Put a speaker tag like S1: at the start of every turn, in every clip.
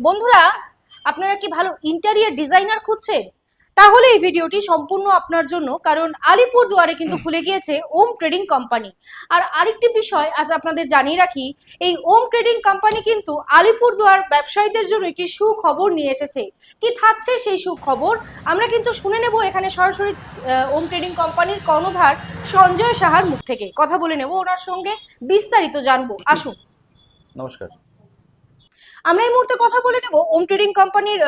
S1: বন্ধুরা, আপনারা কি ভালো ইন্টেরিয়ার ডিজাইনার খুঁজছেন? তাহলে এই ভিডিওটি সম্পূর্ণ আপনার জন্য, কারণ আলিপুর দুয়ারে কিন্তু খুলে গিয়েছে ওম ট্রেডিং কোম্পানি আর আরেকটি বিষয় আজ আপনাদের জানিয়ে রাখি, এই ওম ট্রেডিং কোম্পানি কিন্তু আলিপুর দুয়ার ব্যবসায়ীদের জন্য একটি সুখবর নিয়ে এসেছে। কি থাকছে সেই সুখবর? আমরা কিন্তু শুনে নেব এখানে সরাসরি ওম ট্রেডিং কোম্পানির কর্ণধার সঞ্জয় সাহার মুখ থেকে। কথা বলে নেব ওনার সঙ্গে, বিস্তারিত জানব। আসুন।
S2: নমস্কার।
S1: আমরা এই মুহূর্তে কথা বলে নেব ওম ট্রেডিং কোম্পানির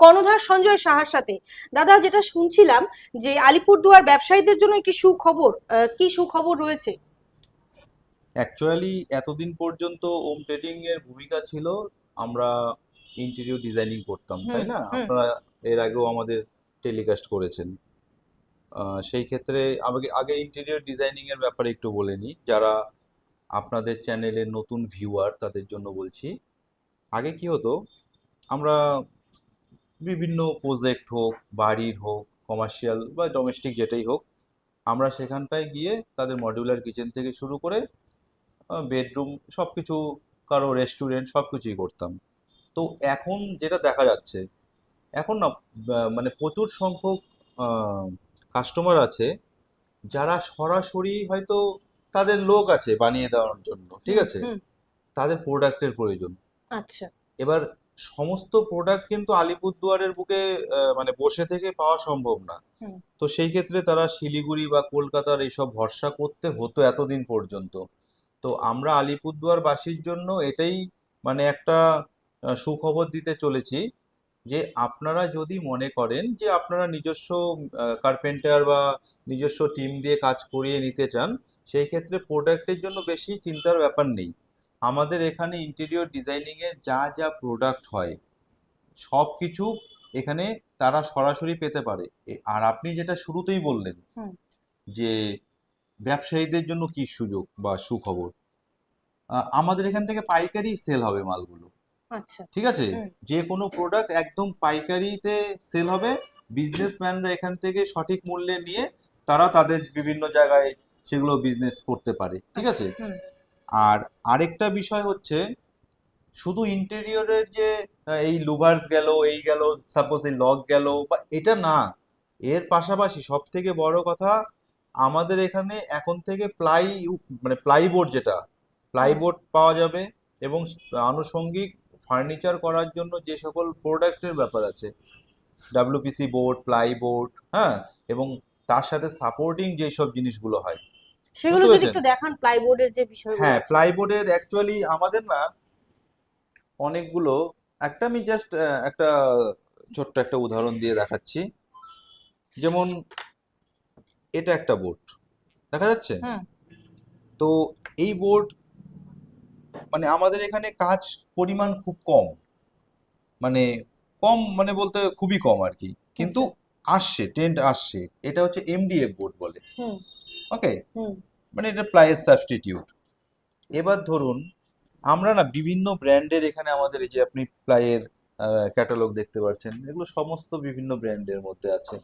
S1: কর্ণধার সঞ্জয় সাহার সাথে। দাদা যেটা শুনছিলাম যে আলিপুরদুয়ার ব্যবসায়ীদের জন্য একটি সুখবর কি সুখবর রয়েছে?
S2: অ্যাকচুয়ালি এতদিন পর্যন্ত ওম ট্রেডিং এর ভূমিকা ছিল আমরা ইন্টেরিয়র ডিজাইনিং করতাম তাই না। আপনারা এর আগেও আমাদের টেলিকাস্ট করেছেন। সেই ক্ষেত্রে আমাকে আগে ইন্টেরিয়র ডিজাইনিং এর ব্যাপারে একটু বলে নিই। যারা আপনাদের চ্যানেলের নতুন ভিউয়ার তাদের জন্য বলছি আগে কি হতো আমরা বিভিন্ন প্রজেক্ট হোক বাড়ির হোক কমার্শিয়াল বা ডোমেস্টিক যেটাই হোক আমরা সেখানটায় গিয়ে তাদের মডিউলার কিচেন থেকে শুরু করে বেডরুম সব কিছু কারও রেস্টুরেন্ট সব কিছুই করতাম। তো এখন যেটা দেখা যাচ্ছে এখন না মানে প্রচুর সংখ্যক কাস্টমার আছে যারা সরাসরি হয়তো তাদের লোক আছে বানিয়ে দেওয়ার জন্য ঠিক আছে? তাদের প্রোডাক্টের প্রয়োজন।
S1: আচ্ছা।
S2: এবার সমস্ত প্রোডাক্ট কিন্তু আলিপুরদুয়ারের বুকে মানে বসে থেকে পাওয়া সম্ভব না। তো সেই ক্ষেত্রে তারা শিলিগুড়ি বা কলকাতার এইসব ভরসা করতে হতো এতদিন পর্যন্ত। তো আমরা আলিপুরদুয়ার বাসীর জন্য এটাই মানে একটা সুখবর দিতে চলেছি যে আপনারা যদি মনে করেন যে আপনারা নিজস্ব কার্পেন্টার বা নিজস্ব টিম দিয়ে কাজ করিয়ে নিতে চান সেই ক্ষেত্রে প্রোডাক্টের জন্য বেশি চিন্তার ব্যাপার নেই। আমাদের এখানে ইন্টেরিয়র ডিজাইনিং এর যা যা প্রোডাক্ট হয় সব কিছু এখানে তারা সরাসরি পেতে পারে। আর আপনি যেটা শুরুতেই বললেন যে ব্যবসায়ীদের জন্য কি সুযোগ বা সুখবর? আমাদের এখান থেকে পাইকারি সেল হবে মালগুলো।
S1: আচ্ছা।
S2: ঠিক আছে। যে কোনো প্রোডাক্ট একদম পাইকারিতে সেল হবে বিজনেসম্যানরা এখান থেকে সঠিক মূল্যে নিয়ে তারা তাদের বিভিন্ন জায়গায় সেগুলো বিজনেস করতে পারে। ঠিক আছে?
S1: হুম।
S2: আর আরেকটা বিষয় হচ্ছে, শুধু ইন্টেরিয়রের যে এই লুভার্স গেল, এই গেল সাপোজ এই লক গেল, বা এটা না, এর পাশাপাশি সব থেকে বড় কথা, আমাদের এখানে এখন থেকে প্লাই মানে প্লাইবোর্ড যেটা প্লাইবোর্ড পাওয়া যাবে এবং আনুষঙ্গিক ফার্নিচার করার জন্য যে সকল প্রোডাক্টের ব্যাপার আছে ডাব্লিউপিসি বোর্ড প্লাইবোর্ড হ্যাঁ এবং তার সাথে সাপোর্টিং যেসব জিনিসগুলো হয়
S1: সেগুলো যদি একটু দেখান প্লাইবোর্ডের যে বিষয়গুলো।
S2: হ্যাঁ প্লাইবোর্ডের অ্যাকচুয়ালি আমাদের না অনেকগুলো একটা আমি জাস্ট একটা ছোট্ট একটা উদাহরণ দিয়ে দেখাচ্ছি। যেমন এটা একটা বোর্ড দেখা যাচ্ছে। তো এই বোর্ড মানে আমাদের এখানে কাজ পরিমাণ খুব কম। মানে কম মানে বলতে খুবই কম আর কি। কিন্তু আসছে ট্রেন্ড আসছে। এটা হচ্ছে এমডিএফ বোর্ড বলে।
S1: হুম।
S2: ওকে মানে এটা প্লাইয়ের সাবস্টিটিউট। এবার ধরুন আমরা না বিভিন্ন ব্র্যান্ডের এখানে আমাদের এই যে আপনি প্লাইয়ের ক্যাটালগ দেখতে পাচ্ছেন এগুলো সমস্ত বিভিন্ন ব্র্যান্ডের মধ্যে আছে।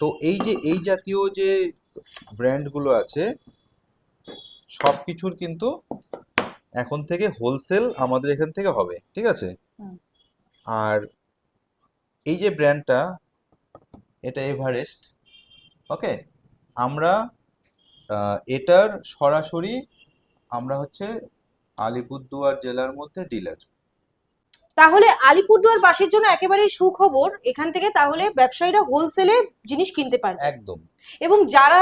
S2: তো এই যে এই জাতীয় যে ব্র্যান্ডগুলো আছে সব কিছুর কিন্তু এখন থেকে হোলসেল আমাদের এখান থেকে হবে ঠিক আছে? আর এই যে ব্র্যান্ডটা এটা এভারেস্ট। ওকে আমরা এটার সরাসরি আমরা হচ্ছে আলিপুরদুয়ার জেলার মধ্যে ডিলার
S1: তাহলে আলিপুরদুয়ার বাসীর জন্য একেবারেই সুখবর এখান থেকে তাহলে ব্যবসায়ীরা হোলসেলে জিনিস কিনতে পারবে।
S2: একদম।
S1: এবং যারা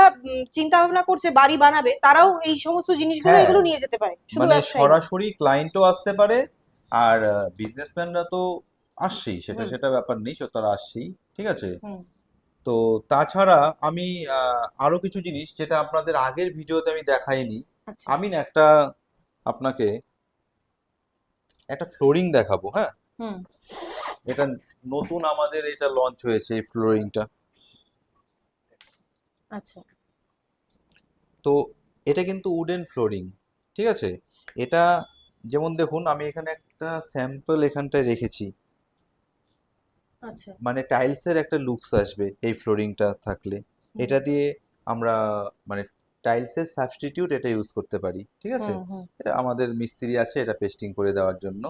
S1: চিন্তা ভাবনা করছে বাড়ি বানাবে তারাও এই সমস্ত জিনিসগুলো
S2: হ্যাঁ।
S1: এগুলো নিয়ে যেতে পারে
S2: মানে সরাসরি ক্লায়েন্টও আসতে পারে আর বিজনেসম্যানরা তো আসছেই সেটা সেটা ব্যাপার নেই সে তারা আসছেই ঠিক আছে। তো তাছাড়া আমি আরও কিছু জিনিস যেটা আপনাদের আগের ভিডিওতে আমি দেখাইনি।
S1: আচ্ছা।
S2: আমি না একটা আপনাকে একটা ফ্লোরিং দেখাবো হ্যাঁ? এটা নতুন আমাদের এটা লঞ্চ হয়েছে এই ফ্লোরিংটা
S1: আচ্ছা।
S2: তো এটা কিন্তু উডেন ফ্লোরিং ঠিক আছে? এটা যেমন দেখুন আমি এখানে একটা স্যাম্পল এখানটায় রেখেছি। মানে টাইলসের একটা লুকস আসবে এই ফ্লোরিংটা থাকলে। এটা দিয়ে আমরা মানে টাইলসের সাবস্টিটিউট এটা ইউজ করতে পারি ঠিক আছে। এটা আমাদের মিস্ত্রি আছে এটা পেস্টিং করে দেওয়ার জন্য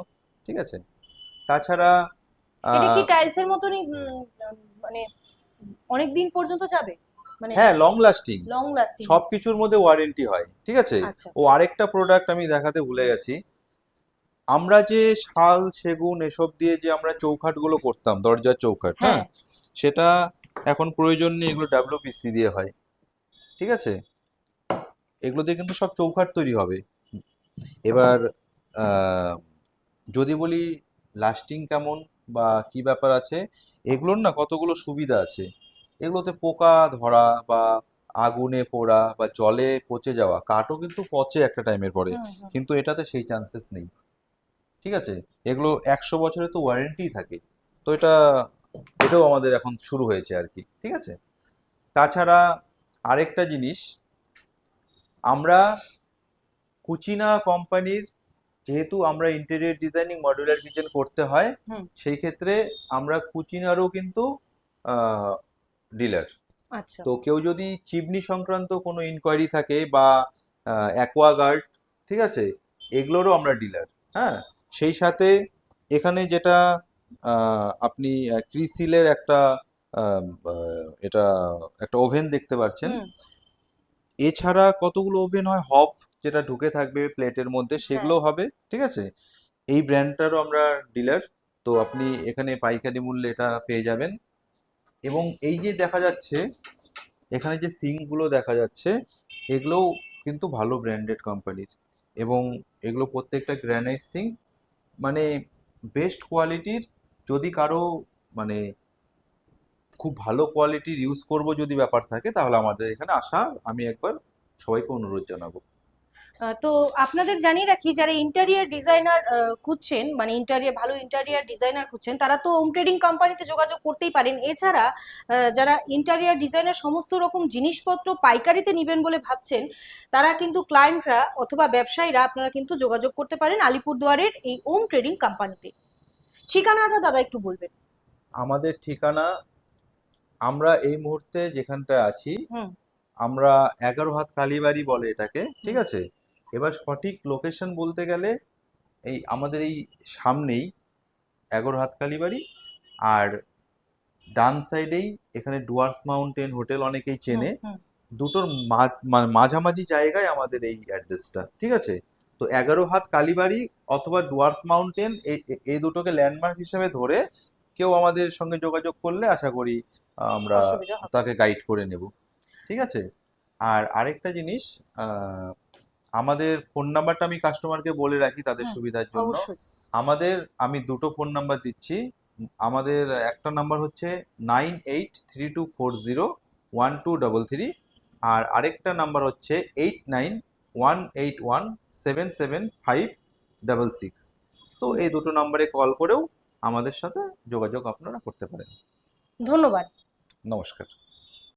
S2: ঠিক আছে? তাছাড়া
S1: এটা কি টাইলসের মতনই মানে অনেক দিন পর্যন্ত যাবে? মানে
S2: হ্যাঁ লং লাস্টিং
S1: লং লাস্টিং
S2: সবকিছুর মধ্যে ওয়ারেন্টি হয় ঠিক আছে?
S1: আচ্ছা।
S2: ও আরেকটা প্রোডাক্ট আমি দেখাতে ভুলে গেছি। আমরা যে শাল সেগুন এসব দিয়ে যে আমরা চৌখাটগুলো করতাম দরজার চৌখাট হ্যাঁ? সেটা এখন প্রয়োজন নেই এগুলো ডাব্লিউপিসি দিয়ে হয়। ঠিক আছে? এগুলো দিয়ে কিন্তু সব চৌখাট তৈরি হবে। এবার যদি বলি লাস্টিং কেমন বা কি ব্যাপার আছে এগুলোর না কতগুলো সুবিধা আছে? এগুলোতে পোকা ধরা বা আগুনে পোড়া বা জলে পচে যাওয়া কাঠও কিন্তু পচে একটা টাইমের পরে। কিন্তু এটাতে সেই চান্সেস নেই। ঠিক আছে? এগুলো একশো বছরের তো ওয়ারেন্টি থাকে। তো এটা এটাও আমাদের এখন শুরু হয়েছে আর কি ঠিক আছে? তাছাড়া আরেকটা জিনিস আমরা কুচিনা কোম্পানির যেহেতু আমরা ইন্টেরিয়র ডিজাইনিং মডুলার কিচেন করতে হয় সেই ক্ষেত্রে আমরা কুচিনারও কিন্তু ডিলার
S1: আচ্ছা।
S2: তো কেউ যদি চিমনি সংক্রান্ত কোনো ইনকোয়ারি থাকে বা অ্যাকোয়াগার্ড ঠিক আছে? এগুলোরও আমরা ডিলার হ্যাঁ? সেই সাথে এখানে যেটা আপনি ক্রিসিলের একটা এটা একটা ওভেন দেখতে পাচ্ছেন এছাড়া কতগুলো ওভেন হয়? হব যেটা ঢুকে থাকবে প্লেটের মধ্যে সেগুলো হবে ঠিক আছে? এই ব্র্যান্ডটারও আমরা ডিলার তো আপনি এখানে পাইকারি মূল্যে এটা পেয়ে যাবেন। এবং এই যে দেখা যাচ্ছে এখানে যে সিঙ্কগুলো দেখা যাচ্ছে এগুলোও কিন্তু ভালো ব্র্যান্ডেড কোম্পানির। এবং এগুলো প্রত্যেকটা গ্র্যানাইট সিঙ্ক মানে বেস্ট কোয়ালিটির যদি কারও মানে খুব ভালো কোয়ালিটির ইউজ করব যদি ব্যাপার থাকে, তাহলে আমাদের এখানে আসা, আমি একবার সবাইকে অনুরোধ জানাব।
S1: তো আপনাদের জানিয়ে রাখি যারা ইন্টেরিয়ার ডিজাইনার খুঁজছেন মানে ইন্টেরিয়ার ভালো ইন্টেরিয়ার ডিজাইনার খুঁজছেন তারা তো হোম ট্রেডিং কোম্পানিতে যোগাযোগ করতেই পারেন। এছাড়া যারা ইন্টেরিয়ার ডিজাইনার সমস্ত রকম জিনিসপত্র পাইকারিতে নেবেন বলে ভাবছেন তারা কিন্তু ক্লায়েন্টরা অথবা ব্যবসায়ীরা আপনারা কিন্তু যোগাযোগ করতে পারেন আলিপুরদুয়ারের এই হোম ট্রেডিং কোম্পানিতে ঠিকানাটা দাদা একটু বলবেন।
S2: আমাদের ঠিকানা আমরা এই মুহূর্তে যেখানটা আছি। আমরা এগারো হাত কালীবাড়ি বলে এটাকে ঠিক আছে? এবার সঠিক লোকেশন বলতে গেলে এই আমাদের এই সামনেই এগারো হাত কালীবাড়ি আর ডান সাইডেই এখানে ডুয়ার্স মাউন্টেন হোটেল অনেকেই চেনে। দুটোর মানে মাঝামাঝি জায়গায় আমাদের এই অ্যাড্রেসটা ঠিক আছে তো এগারো হাত কালীবাড়ি অথবা ডুয়ার্স মাউন্টেন এই দুটোকে ল্যান্ডমার্ক হিসেবে ধরে কেউ আমাদের সঙ্গে যোগাযোগ করলে আশা করি আমরা। তাকে গাইড করে নেব ঠিক আছে আর আরেকটা জিনিস আহ, আমাদের ফোন নাম্বারটা আমি কাস্টমারকে বলে রাখি তাদের সুবিধার জন্য। আমাদের আমি দুটো ফোন নাম্বার দিচ্ছি। আমাদের একটা নাম্বার হচ্ছে nine eight three two four zero one two double three আর আরেকটা নাম্বার হচ্ছে eight nine one eight one seven seven five double six তো এই দুটো নাম্বারে কল করেও আমাদের সাথে যোগাযোগ আপনারা করতে পারেন।
S1: ধন্যবাদ।
S2: নমস্কার।